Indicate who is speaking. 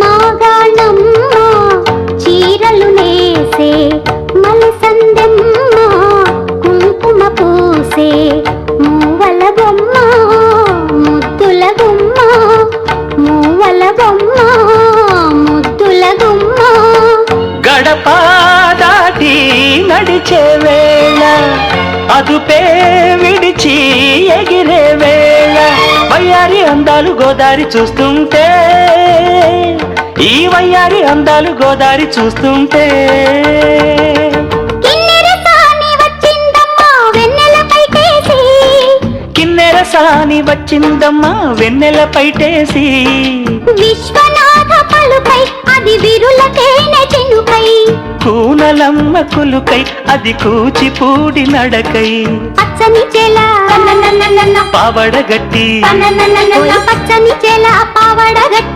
Speaker 1: మాగాణమ్మ చీరలు నేసే మలసందెమ్మ కుంకుమ పూసే మూవల బొమ్మ ముద్దుల గుమ్మ మూవల బొమ్మ ముద్దుల గుమ్మ
Speaker 2: గడప దాటి నడిచే వేళ అదుపే విడిచి వయ్యారి అందాలు గోదారి చూస్తుంటే ఈ వయ్యారి అందాలు గోదారి చూస్తుంటే.
Speaker 1: కిన్నెర సాని వచ్చిందమ్మా వెన్నెల పైటేసి. విశ్వనాథ పలుకై అది విరుల తేనె చినుకై.
Speaker 2: కూనలమ్మ కులుకై అది కూచిపూడి నడకై.
Speaker 1: పచ్చని చెల.
Speaker 2: பாவடகட்டி
Speaker 1: பச்சனி சேல பாவடகட்டி